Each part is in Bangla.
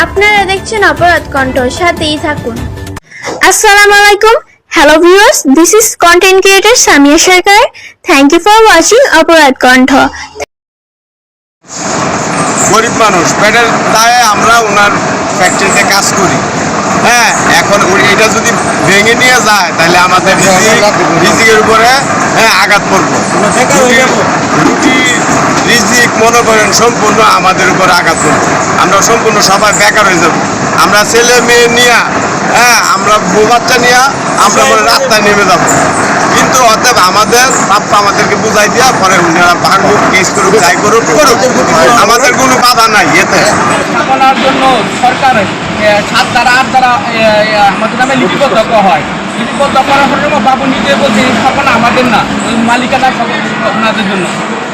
আপনারা দেখছেন অপরাধ কণ্ঠ সাথেই থাকুন। আসসালামু আলাইকুম। Hello viewers this is content creator Samia Sarkar thank you for watching অপরাধ কণ্ঠ গরিব মানুষ পেটের দায়ে আমরা ওনার ফ্যাক্টরিতে কাজ করি। হ্যাঁ এখন এটা যদি ভেঙে নিয়ে যায় তাহলে আমাদের রিজিকের উপরে হ্যাঁ আঘাত পড়ব রুটি- মনে করেন সম্পূর্ণ আমাদের উপর আঘাত পড়ব আমরা সম্পূর্ণ সবাই বেকার হয়ে যাব। আমরা ছেলে মেয়ে নিয়ে হ্যাঁ আমরা বউ বাচ্চা নিয়ে আমরা হয় রাস্তায় নেমে যাব। কিন্তু অতএব আমাদের বাপ্পা আমাদেরকে বুঝাই দিয়া পরে উনারা ভাঙুক কেস করুক যাই করুক করুক। আমাদের কোনো বাধা নাই এতে জন্য সরকার সাত দ্বারা আট দ্বারা আমাদের নামে লিপিবদ্ধ হয়। লিপিবদ্ধ করার পরে বাবু নিজে বলছে স্থাপনা আমাদের না ওই মালিকানা সব- ওনাদের জন্য।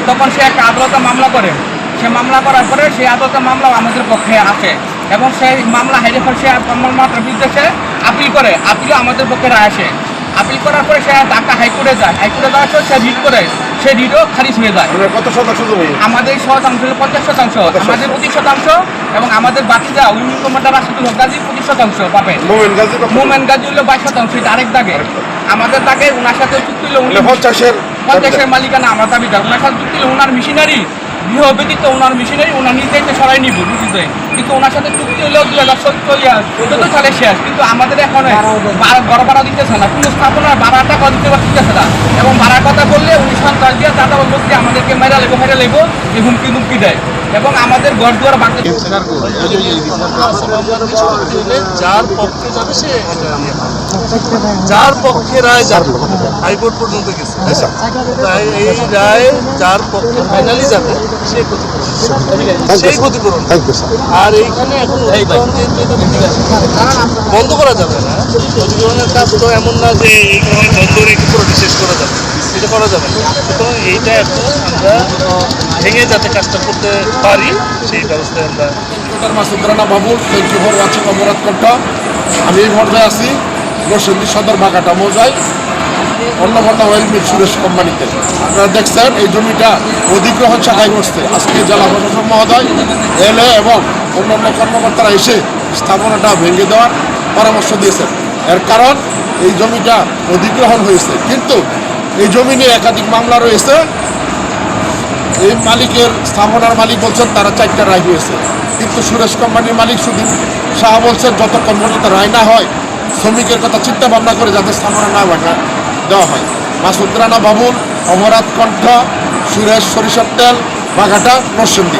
তখন সে একটা আদালতে মামলা করে। সে মামলা করার পরে সেই আদালতে মামলা আমাদের পক্ষে আসে এবং সেই মামলা হেরে ফেলে সে মামলাটার বিরুদ্ধে সে আপিল করে আপিলও আমাদের পক্ষে রায় আসে। আপিল করার পরে সে ঢাকা হাইকোর্টে যায়। হাইকোর্টে যাওয়ার পর সে রিট করে। সে রিটও খারিজ হয়ে যায়। কত শতাংশ আমাদের শতাংশ হলো পঞ্চাশ শতাংশ আমাদের পঁচিশ শতাংশ এবং আমাদের বাকিরা উন্নতমাটা রাশিদুল হক গাজী পঁচিশ শতাংশ পাবে। মোমেন গাজী হলো বাইশ শতাংশ এটা আরেক দাগে। আমাদের দাগে ওনার সাথে চুক্তি হলো উনি পঞ্চাশের দেশের মালিকানা, আমার দাবি ওনার খাল চুক্তি ওনার মেশিনারি গৃহ ব্যতীত ওনার মেশিনারি ওনার নিজে সরাই নিব বুঝতে কিন্তু ওনার সাথে চুক্তি হলো দুই হাজার চোদ্দ সালে শেষ। কিন্তু আমাদের এখন বড় ভাড়া দিতেছে না। কোনো স্থাপনার ভাড়াটা দিতে পারতেছে না। এবং ভাড়ার কথা বললে উনি সন্ত্রাস দিয়ে তারা লোক দিয়ে আমাদেরকে মেরা লেবো মেরা লেবো এই হুমকি হুমকি দেয়। এবং আমাদের ঘর দুয়ার ভাঙতে যার পক্ষে যাবে সে যার পক্ষে রায় যাবে। হাইকোর্ট পর্যন্ত গেছে। তাই এই রায় যার পক্ষে ফাইনালি যাবে সে ক্ষতিপূরণ। সেই ক্ষতিপূরণ। আর এইখানে এখন বন্ধ করা যাবে না। অধিগ্রহণের কাজ তো এমন না যে এইখানে বন্ধ রেখে পুরোটা শেষ করা যাবে। এটা করা যাবে না। সুতরাং এইটা এখন আমরা ভেঙে যাতে কাজটা করতে পারি, সেই ব্যবস্থায় আমরা মাসুদ রানা বাবুল থ্যাংক ইউ আমি এই পর্যায়ে আছি নরসিংদী সদর বাগাটা মৌজায়। অন্নপূর্ণা অয়েল মিল সুরেশ কোম্পানিতে। আপনারা দেখছেন, এই জমিটা অধিগ্রহণ শাখায় বসছে আজকে জেলা প্রশাসক মহোদয় এলএ এবং অন্যান্য কর্মকর্তারা এসে স্থাপনাটা ভেঙে দেওয়ার পরামর্শ দিয়েছেন এর কারণ, এই জমিটা অধিগ্রহণ হয়েছে। কিন্তু এই জমি নিয়ে একাধিক মামলা রয়েছে। এই মালিকের স্থাপনার মালিক বলছেন, তারা চারটা রায় হয়েছে কিন্তু সুরেশ কোম্পানির মালিক শুধু শাহ বলছেন যতক্ষণ পর্যন্ত রায় না হয়, শ্রমিকের কথা চিন্তা ভাবনা করে যাতে স্থাপনা না ভাঙা দেওয়া হয়। মাসুদ রানা বাবুল, অমরাত কণ্ঠ, সুরেশ সরিষার তেল, বাঘাটা নরসিংদী।